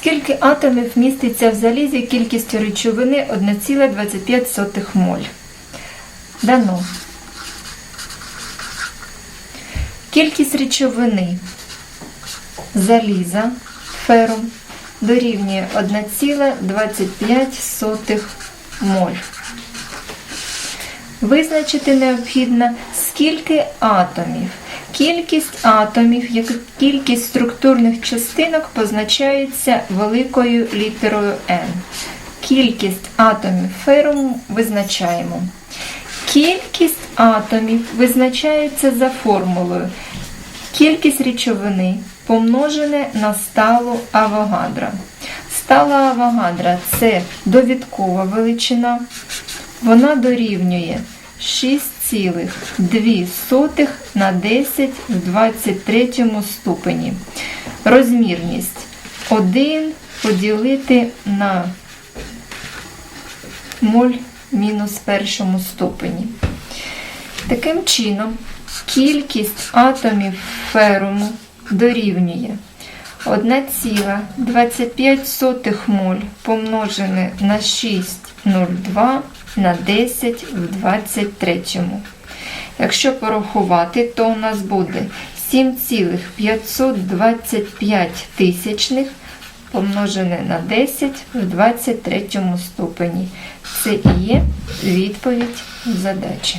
Скільки атомів міститься в залізі кількістю речовини 1,25 моль? Дано. Кількість речовини заліза ферум дорівнює 1,25 моль. Визначити необхідно, скільки атомів. Кількість атомів, як кількість структурних частинок позначається великою літерою N. Кількість атомів феруму визначаємо. Кількість атомів визначається за формулою. Кількість речовини помножене на сталу Авогадра. Стала Авогадра це довідкова величина. Вона дорівнює 6,2 на 10 в 23 ступені. Розмірність 1 поділити на моль мінус першому ступені. Таким чином, кількість атомів феруму дорівнює 1,25 моль помножене на 6,02 на 10 в 23. Якщо порахувати, то у нас буде 7,525 тисячних помножене на 10 в 23 ступені. Це і є відповідь задачі.